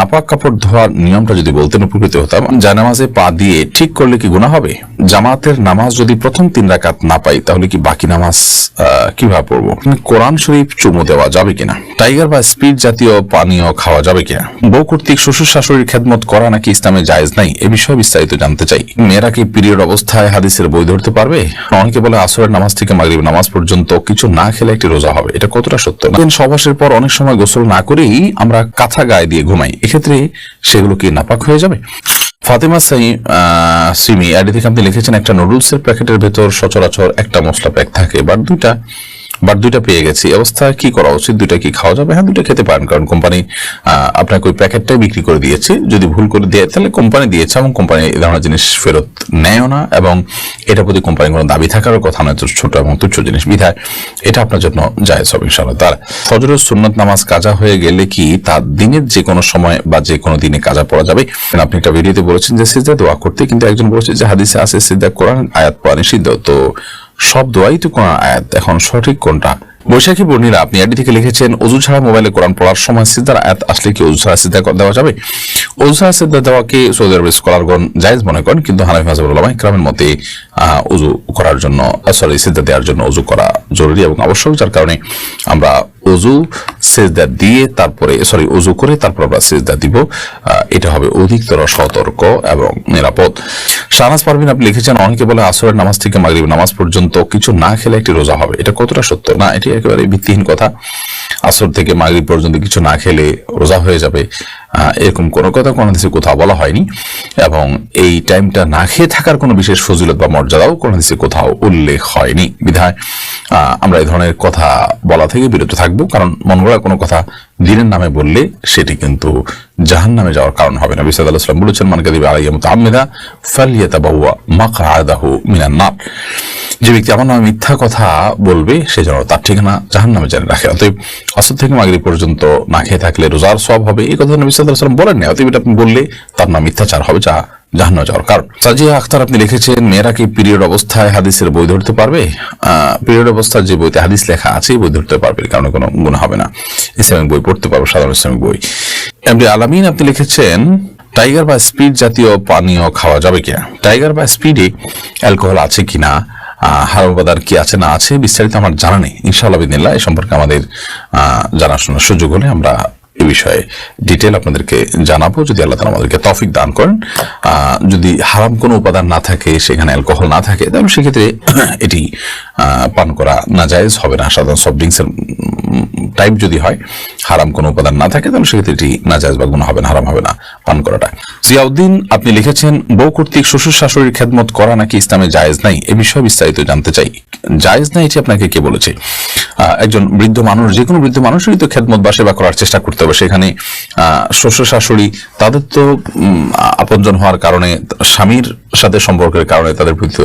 নাপাক কাপড় ধোয়ার নিয়মটা যদি বলতেন, উপকৃত হতাম। জানামাজে পা দিয়ে ঠিক করলে কি গুণা হবে? জামাতের নামাজ যদি প্রথম তিন রাকাত না পাই, তাহলে কি বাকি নামাজ কীভাবে পড়ব? কোরআন শরীফ চুমু দেওয়া যাবে কিনা? টাইগার বা স্পিড জাতীয় পানীয় খাওয়া যাবে কিনা? বউ কর্তৃক শ্বশুর শাশুড়ির খেদমত করা নাকি ইসলামে জায়েজ নাই? এ বিষয়ে বিস্তারিত জানতে চাই। মেয়েরা কি পিরিয়ড অবস্থায় হাদিসের বই ধরতে পারবে? অনেকে বলে আসরের নামাজ থেকে মাগরিব নামাজ পর্যন্ত কিছু না খেলে একটি রোজা হবে। এটা কতটা সত্য? সবাসের পর অনেক সময় গোসল না করেই আমরা কাঁথা গায়ে দিয়ে ঘুমাই। এক্ষেত্রে সেগুলো কি নাপাক হয়ে যাবে? ফাতেমা সাই সিমি আইডি থেকে আপনি লিখেছেন একটা নুডলসের প্যাকেটের ভেতর সচরাচর একটা মশলা প্যাক থাকে, বা দুইটা বাট দুইটা পেয়ে গেছি। এই অবস্থায় কি করা উচিত? দুইটা কি খাওয়া যাবে? হ্যাঁ দুইটা খেতে পারেন। কারণ কোম্পানি আপনাকে ওই প্যাকেটটাই বিক্রি করে দিয়েছে। যদি ভুল করে দিয়ে, তাহলে কোম্পানি দিয়েছে এবং কোম্পানি এই ধরনের জিনিস ফেরত নেয়ও না এবং এটা প্রতি কোম্পানি কোনো দাবি থাকারও কথা নয়। ছোট এবং তুচ্ছ জিনিস বিধায় এটা আপনার জন্য যায় সব ইনশাল্লাহ তার ফজরের সুন্নত নামাজ কাজা হয়ে গেলে কি তার দিনের যে কোনো সময় বা যে কোনো দিনে কাজা পড়া যাবে? আপনি একটা ভিডিওতে বলেছেন যে সিজদা দোয়া করতে, কিন্তু একজন বলেছে যে হাদিসে আছে সিজদা কোরআন, আয়াত পড়া নিষিদ্ধ। তো সব দোয়াই তো কোরআন আয়াত। এখন সঠিক কোনটা? বৈশাখী বর্ণিরা আপনি আইডি থেকে লিখেছেন, অজু ছাড়া মোবাইলে কোরআন পড়ার সময় সিদ্ধার আয়াত আসলে কি অজু ছাড়া সিদ্ধা দেওয়া যাবে? অজু ছাড়া সিদ্ধা দেওয়াকে সৌদি আরবের স্কলারগণ জায়েজ মনে করেন? কিন্তু হানাফি আলমা ইকরামের মতে অজু করার জন্য সরি সিদ্ধা দেওয়ার জন্য অজু করা জরুরি এবং আবশ্যক, যার কারণে আমরা অজু সেজদা দিয়ে তারপরে সরি অজু করে তারপর আমরা সেজদা দিব। এটা হবে অধিকতর সতর্ক এবং নিরাপদ। শাহনাজ পারভিন, আপনি লিখেছেন, অনেকে বলে আসরের নামাজ থেকে মাগরিব নামাজ পর্যন্ত কিছু না খেলে একটি রোজা হবে। এটা কতটা সত্য? না, এটি একেবারে ভিত্তিহীন কথা। আসর থেকে মাগরিব পর্যন্ত কিছু না খেলে রোজা হয়ে যাবে। এরকম কোনো কথা কোনো দেশে কোথাও বলা হয়নি। এবং এই টাইমটা না খেয়ে থাকার কোনো বিশেষ ফজিলত বা মর্যাদাও কোনো দেশে কোথাও উল্লেখ হয়নি। বিধায় আমরা এই ধরনের কথা বলা থেকে বিরত থাকব। কারণ মন কোনো কথা দিনের নামে বললে সেটি কিন্তু জাহান নামে যাওয়ার কারণ হবে না। বিসাদ আল্লাহ সাল্লাম বলেছেন মানকে দিবে আলাই আমিদা ফালিয়াতা বাহুয়া মাকা আদাহু মিনান নার যে ব্যক্তি আমার নামে মিথ্যা কথা বলবে, সে যেন তার ঠিকানা জাহান নামে জেনে রাখে। অতএব আসর থেকে মাগরিব পর্যন্ত না খেয়ে থাকলে রোজার সব হবে। এই কথা নবী সাল্লাহ সাল্লাম বলেন না অতএব এটা আপনি বললে তার নাম মিথ্যাচার হবে, যা জাহান্ন যাওয়ার কারণ। সাজিয়া আখতার আপনি লিখেছেন, মেয়েরা কি পিরিয়ড অবস্থায় হাদিসের বই ধরতে পারবে? পিরিয়ড অবস্থার যে বইতে হাদিস লেখা আছে বই ধরতে পারবে কারণ কোনো গুণ হবে না। ইসলামিক বই পড়তে পারবে, সাধারণ ইসলামিক বই। এমডি আলামিন আপনি লিখেছেন, টাইগার বা স্পিড জাতীয় পানীয় খাওয়া যাবে কিনা? টাইগার বা স্পিডে অ্যালকোহল আছে কিনা? হারাম উপাদান কি আছে না আছে, বিস্তারিত আমার জানা নেই। ইনশাআল্লাহ বিদিল্লাহ এই সম্পর্কে আমাদের জানাশোনার সুযোগ হলে আমরা এ বিষয়ে ডিটেল আপনাদেরকে জানাব। যদি আল্লাহ তালা আমাদেরকে তফিক দান করেন যদি হারাম কোনো উপাদান না থাকে, সেখানে অ্যালকোহল না থাকে, তাহলে সেক্ষেত্রে এটি পান করা না জায়েজ হবে না। সাধারণ সফট ড্রিঙ্কসের টাইপ যদি হয়, হারাম কোনো উপাদান না থাকে, তাহলে সেক্ষেত্রে এটি না জায়েজ বা গুণ হবে না, হারাম হবে না পান করাটা। জিয়াউদ্দিন, আপনি লিখেছেন, বউ কর্তৃক শ্বশুর শাশুড়ির খেদমত করা নাকি ইসলামে জায়েজ নাই? এ বিষয়ে বিস্তারিত জানতে চাই। জায়েজ নাই এটি আপনাকে কে বলেছে? একজন বৃদ্ধ মানুষ যে কোনো বৃদ্ধ মানুষেরই তো খেদমত বা সেবা করার চেষ্টা করতে হবে। সেখানে আহ, শ্বশুর শাশুড়ি তাদের তো আপনজন হওয়ার কারণে স্বামীর সাথে সম্পর্কের কারণে তাদের প্রতি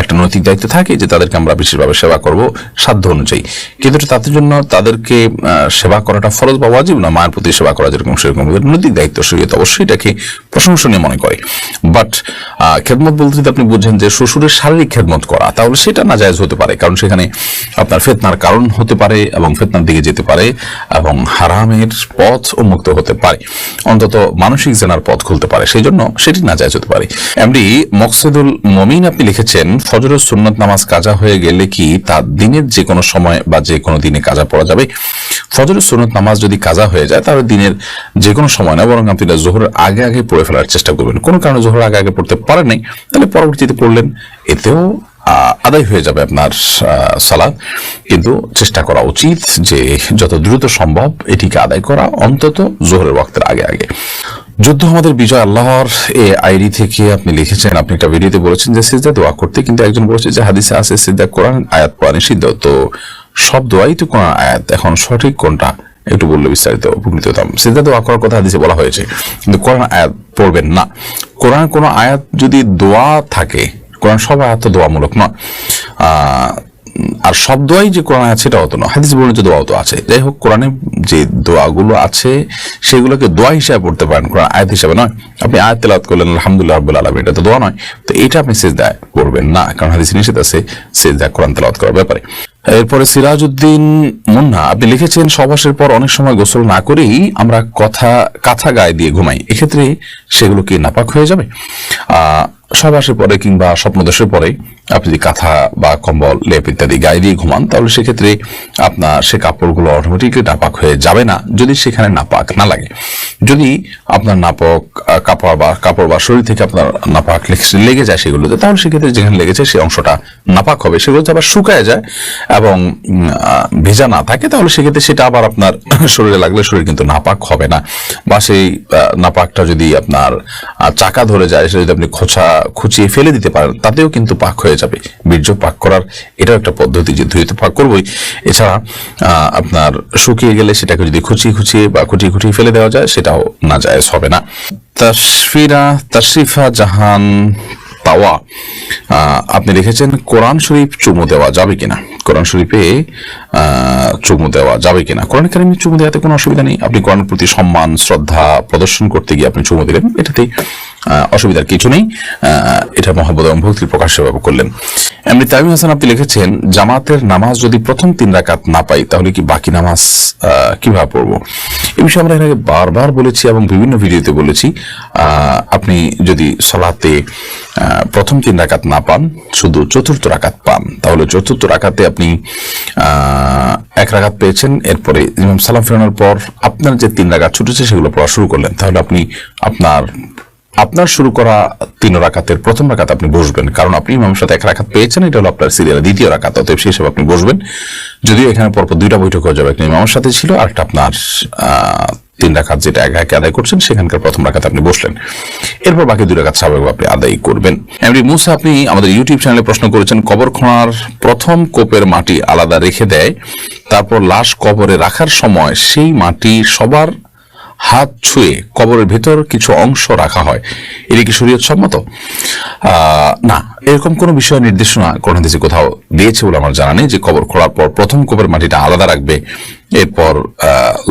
একটা নৈতিক দায়িত্ব থাকে যে তাদেরকে আমরা বিশেষভাবে সেবা করব সাধ্য অনুযায়ী। কিন্তু তাদের জন্য তাদেরকে সেবা করাটা ফরজ বা ওয়াজিব না? মায়ের প্রতি সেবা করা যেরকম সেরকম নৈতিক দায়িত্ব শরীয়ত অবশ্যই এটাকে প্রশংসনীয় মনে করে। বাট খেদমত বলতে যদি আপনি বুঝেন যে শ্বশুরের শারীরিক খেদমত করা, তাহলে সেটা না জায়েজ হতে পারে। কারণ সেখানে আপনার ফেতনার কারণ হতে পারে এবং ফেতনার দিকে যেতে পারে এবং হারামের পথ উন্মুক্ত হতে পারে। অন্তত মানসিক জেনার পথ খুলতে পারে। সেই জন্য সেটি না জায়েজ হতে পারে। এমডি মকসেদুল মমিন আপনি লিখেছেন ফজরের সুন্নত নামাজ কাজা হয়ে গেলে কি তা দিনের যে কোনো সময় বা যে কোনো দিনে কাজা পড়া যাবে? ফজরের সুন্নত নামাজ যদি কাজা হয়ে যায়, তাহলে দিনের যে কোনো সময় না, বরং আপনি জোহরের আগে আগে পড়ে ফেলার চেষ্টা করবেন। কোনো কারণে জোহর আগে আগে পড়তে পারেন নাই, তাহলে পরবর্তীতে পড়লেন, এতেও আদায় হয়ে যাবে আপনার সালাদ কিন্তু চেষ্টা করা উচিত যে যত দ্রুত সম্ভব এটিকে আদায় করা, অন্তত জোহরের ওয়াক্তের আগে আগে। যুদ্ধ আমাদের বিজয় আল্লাহর এ আইডি থেকে আপনি লিখেছেন। আপনি একটা ভিডিওতে বলেছেন যে সিজদা দোয়া করতে, কিন্তু একজন বলেছে যে হাদিসে আছে, সিজদা কোরআন আয়াত পড়া নিষিদ্ধ। তো সব দোয়াই তো কোরআন আয়াত। এখন সঠিক কোনটা? একটু বললে বিস্তারিত, উপকৃত হতাম। সিজদা দোয়া করার কথা হাদিসে বলা হয়েছে, কিন্তু কোরআন আয়াত পড়বেন না। কোরআন কোনো আয়াত যদি দোয়া থাকে, কোরআন সব আয়াত তো দোয়ামূলক নয়। আর সব দোয়াই যে কোরআন আছে, সেটা হতো না হাদিস বর্ণিত দোয়াও তো আছে। যাই হোক, কোরআনে যে দোয়াগুলো আছে, সেগুলোকে দোয়া হিসাবে পড়তে পারেন। কোরআন আয়াত হিসাবে নয়। আপনি আয়াত তেলাত করলেন, আলহামদুলিল্লাহ রাব্বুল আলামিন, এটা তো দোয়া নয়। তো এটা আপনি সেজদায় করবেন না, কারণ হাদিস নিষেধ আছে, সেজদায় কোরআন তেলাওয়াত করার ব্যাপারে। এরপরে সিরাজউদ্দিন মুন্না, আপনি লিখেছেন সবাসের পর অনেক সময় গোসল না করেই আমরা কথা, কাঁথা গায়ে দিয়ে ঘুমাই। এক্ষেত্রে সেগুলো কি নাপাক হয়ে যাবে? সবাসের পরে কিংবা স্বপ্নদোষের পরে আপনি যদি কাঁথা বা কম্বল, লেপ ইত্যাদি গায়ে দিয়ে ঘুমান, তাহলে সেক্ষেত্রে আপনার সে কাপড়গুলো অটোমেটিকলি নাপাক হয়ে যাবে না, যদি সেখানে নাপাক না লাগে। যদি আপনার নাপক কাপড় বা কাপড় বা শরীর থেকে আপনার নাপাক লেগে- যায় সেগুলোতে, তাহলে সেক্ষেত্রে যেখানে লেগেছে সেই অংশটা নাপাক হবে। সেগুলো যদি আবার শুকায় যায় এবং ভেজা না থাকে, তাহলে সেক্ষেত্রে সেটা আবার আপনার শরীরে লাগলে শরীর কিন্তু নাপাক হবে না। বা সেই নাপাকটা যদি আপনার চাকা ধরে যায়, সেটা যদি আপনি খোঁচা খুঁচিয়ে ফেলে দিতে পারেন তাতেও কিন্তু পাক হয়ে যাবে। বীর্য পাক করার এটাও একটা পদ্ধতি যে ধুয়ে তো পাক করবই। এছাড়া আপনার শুকিয়ে গেলে সেটাকে যদি খুঁচিয়ে খুঁচিয়ে বা খুঁটিয়ে খুঁটিয়ে ফেলে দেওয়া যায় সেটাও না যায় হবে না। তাসফিরা তাশরিফা জাহান তাওয়া আপনি লিখেছেন কোরআন শরীফ চুমু দেওয়া যাবে কিনা? কোরআন শরীফে চুমু দেওয়া যাবে কিনা? কোরআন কারিমে চুমু দেওয়াতে কোনো অসুবিধা নেই। আপনি কোরআনের প্রতি সম্মান শ্রদ্ধা প্রদর্শন করতে গিয়ে আপনি চুমু দিলেন এটাতে আহ, অসুবিধার কিছু নেই। এটা মহব্বত এবং প্রকাশ সেভাবে করলেন। এমনি তামিম হাসান, আপনি লিখেছেন, জামাতের নামাজ যদি প্রথম তিন রাকাত না পাই, তাহলে কি বাকি নামাজ কীভাবে পড়ব? এ বিষয়ে আমরা আগে বারবার বলেছি এবং বিভিন্ন ভিডিওতে বলেছি আপনি যদি সলাতে প্রথম তিন রাকাত না পান, শুধু চতুর্থ রাকাত পান, তাহলে চতুর্থ রাকাতে আপনি এক রাকাত পেয়েছেন। এরপরে ইমাম সালাম ফেরানোর পর আপনার যে তিন রাকাত ছুটেছে, সেগুলো পড়া শুরু করলেন। তাহলে আপনি আপনার আপনার শুরু করা তিন রাকাতের প্রথম রাকাত আপনি বসবেন। কারণ আপনি ইমামের সাথে এক রাকাত পেয়েছেন, এটা হলো আপনার সিরিয়ালের দ্বিতীয় রাকাত, অতএব সেই হিসেবে আপনি বসবেন। যদিও এখানে পরপর দুইটা বৈঠক হয়ে যাবে একটা ইমামের সাথে ছিল আর একটা আপনার তিন রাকাত যেটা এক একে আদায় করছেন, সেখানকার প্রথম রাকাত আপনি বসলেন। এরপর বাকি দুই রাকাত স্বাভাবিক আপনি আদায় করবেন। এমনি মুসা, আপনি আমাদের ইউটিউব চ্যানেলে প্রশ্ন করেছেন, কবর খোঁড়ার প্রথম কোপের মাটি আলাদা রেখে দেয়, তারপর লাশ কবরে রাখার সময় সেই মাটি সবার হাত ছুঁয়ে কবরের ভেতর কিছু অংশ রাখা হয়। এটা কি শরীয়ত সম্মত? না, এরকম কোনো বিষয় নির্দেশনা কোনো দেশে কোথাও দিয়েছে বলে আমার জানা নেই যে কবর খোলার পর প্রথম কবর মাটিটা আলাদা রাখবে এরপর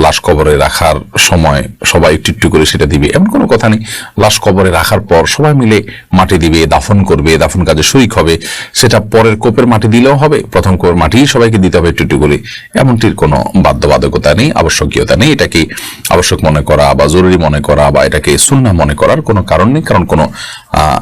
লাশ কবরে রাখার সময় সবাই একটু একটু করে সেটা দিবে। এমন কোনো কথা নেই। লাশ কবরে রাখার পর সবাই মিলে মাটি দিবে, দাফন করবে, দাফন কাজে শরিক হবে। সেটা পরের কোপের মাটি দিলেও হবে, প্রথম কোপের মাটি সবাইকে দিতে হবে একটু একটু করে। এমনটির কোনো বাধ্যবাধকতা নেই, আবশ্যকীয়তা নেই। এটাকে আবশ্যক মনে করা বা জরুরি মনে করা বা এটাকে সুন্না মনে করার কোনো কারণ নেই। কারণ কোনো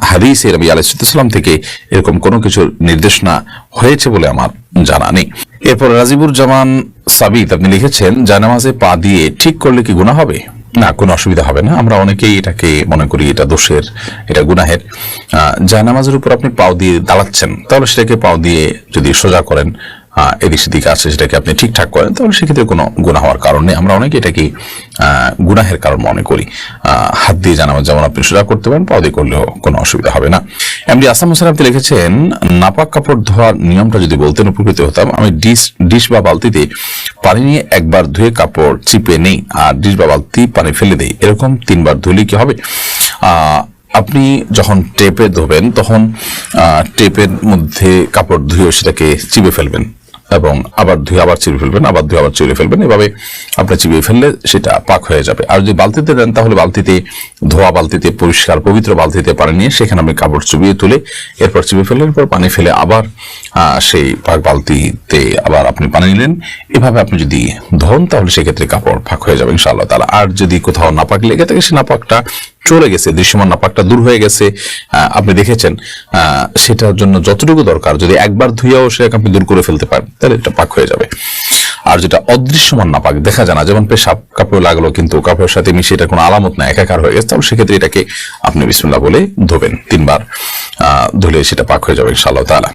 হাদিসে রবি আলাইসালাম থেকে এরকম কোনো কিছুর নির্দেশনা হয়েছে বলে আমার জানা নেই। এরপর রাজিবুর জামান সাবিত, আপনি লিখেছেন জানামাজে পা দিয়ে ঠিক করলে কি গুণা হবে? না, কোনো অসুবিধা হবে না। আমরা অনেকেই এটাকে মনে করি, এটা দোষের, এটা গুনাহের। জায়নামাজের উপর আপনি পাও দিয়ে দাঁড়াচ্ছেন, তাহলে সেটাকে পাও দিয়ে যদি সোজা করেন এদিক সেদিকে আছে, সেটাকে আপনি ঠিকঠাক করেন, তাহলে সেক্ষেত্রে কোনো গুণা হওয়ার কারণ নেই। আমরা অনেকে এটাকে গুনাহের কারণ মনে করি। হাত দিয়ে জানামাজ যেমন আপনি সোজা করতে পারেন, পাও দিয়ে করলেও কোনো অসুবিধা হবে না। এমনি আসাম হোসেন আপনি লিখেছেন, নাপাক কাপড় ধোয়ার নিয়মটা যদি বলতেন, উপকৃত হতাম। আমি ডিশ ডিশ বা বালতিতে পানি নিয়ে একবার ধুয়ে কাপড় চিপে নেই, আর ডিশ বা বালতি পানি ফেলে দেই। এরকম তিনবার ধুলে কি হবে? আপনি যখন টেপে ধোবেন, তখন টেপের মধ্যে কাপড় ধুয়ে সেটাকে চিপে ফেলবেন। এবং আবার ধুয়ে আবার চিপে ফেলবেন, আবার ধুয়ে আবার চিপে ফেলবেন। এভাবে আপনি চিবিয়ে ফেললে সেটা পাক হয়ে যাবে। আর যদি বালতিতে দেন, তাহলে বালতিতে ধোয়া বালতিতে, পরিষ্কার পবিত্র বালতিতে পানি নিয়ে সেখানে আপনি কাপড় চুবিয়ে তুলে এরপর চিবিয়ে ফেললেন। এরপর পানি ফেলে আবার সেই পাক বালতিতে আবার আপনি পানি নিলেন। এভাবে আপনি যদি ধোন, তাহলে সেক্ষেত্রে কাপড় ফাঁক হয়ে যাবে ইনশাআল্লাহ তালা আর যদি কোথাও নাপাক লেগে থাকে, সে নাপাকটা চলে গেছে, দৃশ্যমান নাপাকটা দূর হয়ে গেছে। আপনি দেখেছেন সেটার জন্য যতটুকু দরকার, যদি একবার ধুইয়াও সেটাকে আপনি দূর করে ফেলতে পারেন তাহলে এটা পাক হয়ে যাবে। আর যেটা অদৃশ্যমান নাপাক, দেখা যায় না, যেমন পেশাব কাপড় লাগল কিন্তু কাপড়ের সাথে মিশিয়ে এটা কোনো আলামত না একাকার হয়ে গেছে, তাহলে সেক্ষেত্রে এটাকে আপনি বিসমুল্লাহ বলে ধোবেন তিনবার। ধুলে সেটা পাক হয়ে যাবে, ইনশাআল্লাহ তাআলা।